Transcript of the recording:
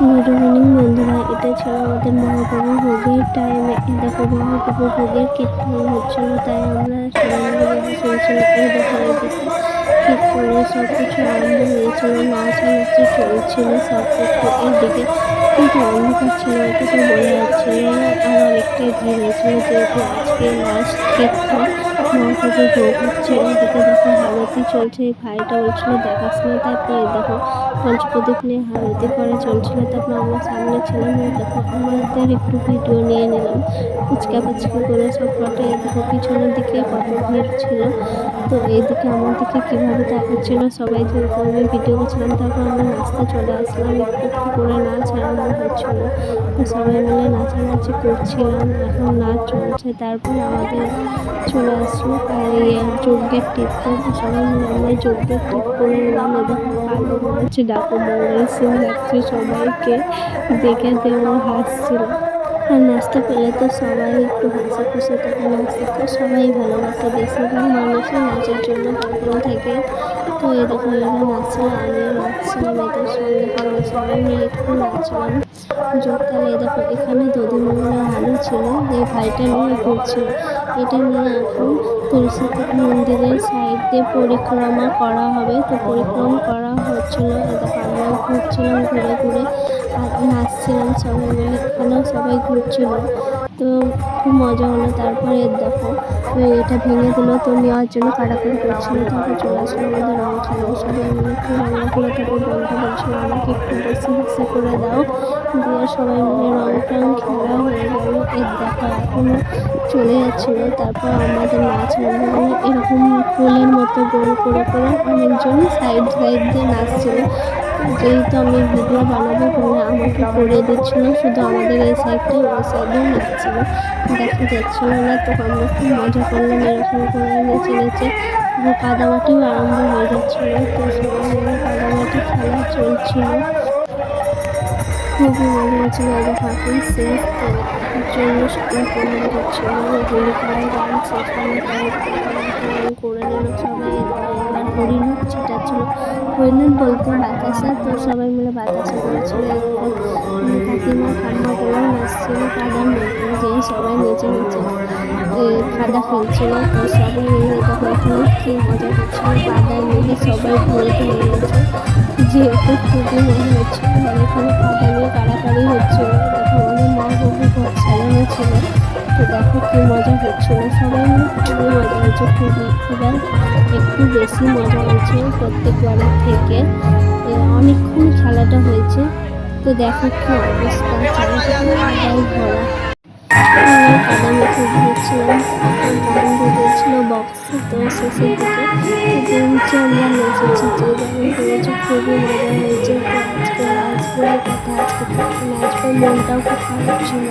Good evening বন্ধুরা এটা ছিল আমাদের মহাপ্রভু ভোগের টাইমে দেখো মহাপ্রভু ভোগের কীর্তন হচ্ছিল, তাই আমরা সবাই মিলে বসে শুনছিল এই দেখো এদিকে কীর্তনে সব কিছু আরম্ভ হয়েছিল, নাচানাচি চলছিল সব কিছু এইদিকে কিন্তু অন্ধকার ছিল, এটা তো বোঝা যাচ্ছিল আর অনেকটাই ভিড় হয়েছিল, যেহেতু আজকে লাস্ট কীর্তন। মহাপ্রভু ভোগ হচ্ছে এদিকে দেখো হারতি চলছে ভাইটা বলছিল দেখাশোনা তারপরে দেখো পঞ্চপ্রদীপ নিয়ে হারতি করা চলছিল, তারপর আমরা সামনে ছিলাম দেখো, আমাদের একটু ভিডিও নিয়ে নিলাম ফুচকা ফুচকা করে সব ফটো দেখো, পিছনের দিকে কত ভিড় ছিল। তো এইদিকে আমার দিকে কীভাবে তাকাচ্ছিল, সবাই যেহেতু আমি ভিডিও করছিলাম, তারপর আমরা নাচতে চলে আসলাম, একটু করে নাচ আরম্ভ হচ্ছিল। তো সবাই মিলে নাচানাচি করছিলাম, এখন নাচ চলছে, তারপর আমাদের চলে আসলো ইয়ে যজ্ঞের টিপ সবাই মিলে আমরা যজ্ঞের টিপ করে নিলাম এবং ভালো হচ্ছে ডাকু মঙ্গল সিং যাচ্ছে সবাইকে দেখে দেওয়া হাসছিল। আর নাচতে পেলে তো সবাই একটু হাসি খুশি থাকে নাচতে তো সবাই ভালোবাসে। বেশিরভাগ মানুষই নাচের জন্য পাগল থাকে। তো এই দেখো, এরা নাচছিল, আমিও নাচছিলাম এদের সঙ্গে। সবাই মিলে একটু দেখো, এখানে দধিমঙ্গলের আলু ছিল এই ভাইটা নিয়ে ঘুরছিল। এটা নিয়ে এখন তুলসী মন্দিরের সাইড দিয়ে পরিক্রমা করা হবে। তো পরিক্রমা করা হচ্ছিল। দেখো, আমরাও ঘুরছিলাম ঘুরে ঘুরে, আর নাচছিলাম সবাই মিলে। এখানেও সবাই ঘুরছিল। তো খুব মজা হলো। তারপরে দেখো এটা ভেঙে দিল, তো নেওয়ার জন্য কাটাকাটি করছিল। তারপর চলে আসলো আমাদের রং খেলা। সবাই মিলে একটু রঙ করে তারপর বন্ধু বলছিল, আমাকে একটু বেশি বেশি করে দাও। দিয়ে সবাই মিলে রং টং খেলা হয়ে গেল। এর দেখো এখনও চলে যাচ্ছিল। তারপর আমাদের নাচ এরকম ফুলের মতো গোল করে করে অনেকজন সাইড সাইড দিয়ে নাচছিল। যেহেতু আমি ভিডিও বানাবো বলে আমাকে করে দিচ্ছিল শুধু আমাদের এই সাইডটা ওই সাইডেও নাচছিল। দেখা যাচ্ছিল না, তো আমরা খুব মজা করলাম, এরকম করে নেচে নেচে পুরো কাদামাটিও আরম্ভ হয়ে যাচ্ছিল। তো মিলে কাদামাটি খেলা চলছিল। খুবই মজা হচ্ছিল এই এখন শেষ জন্য সবাই প্রণাম করছিল হোলি খেলার গান, সেখানে ছিটাচ্ছিল হরিণ বলতে বাতাসা, তো সবাই মিলে বাতাসা করেছিল কাকিমা ঠাম্মাগুলো নাচছিল কাদার মধ্যে যে সবাই নিচে নিচে কাদা খেলছিল তো সবাই মিলে তখন এখানে কী মজা করছিল কাদার মধ্যে সবাই ঘুরে হয়ে গেছে যেহেতু খুবই মজা হচ্ছিল। আর কাদা নিয়ে কাড়াকাড়ি হচ্ছিল। দেখো আমাদের মা বাবু ঘর সাজানো ছিল। তো দেখো কী মজা হচ্ছিল সবাই মিলে খুবই মজা হয়েছে খুবই। এবার একটু বেশি মজা হয়েছে প্রত্যেকবারের থেকে। অনেকক্ষণ খেলাটা হয়েছে। তো দেখো কি অবস্থা কাদায় ভরা। তো আমরা খুবই মজা হয়েছে। মনটাও খুব খারাপ ছিল।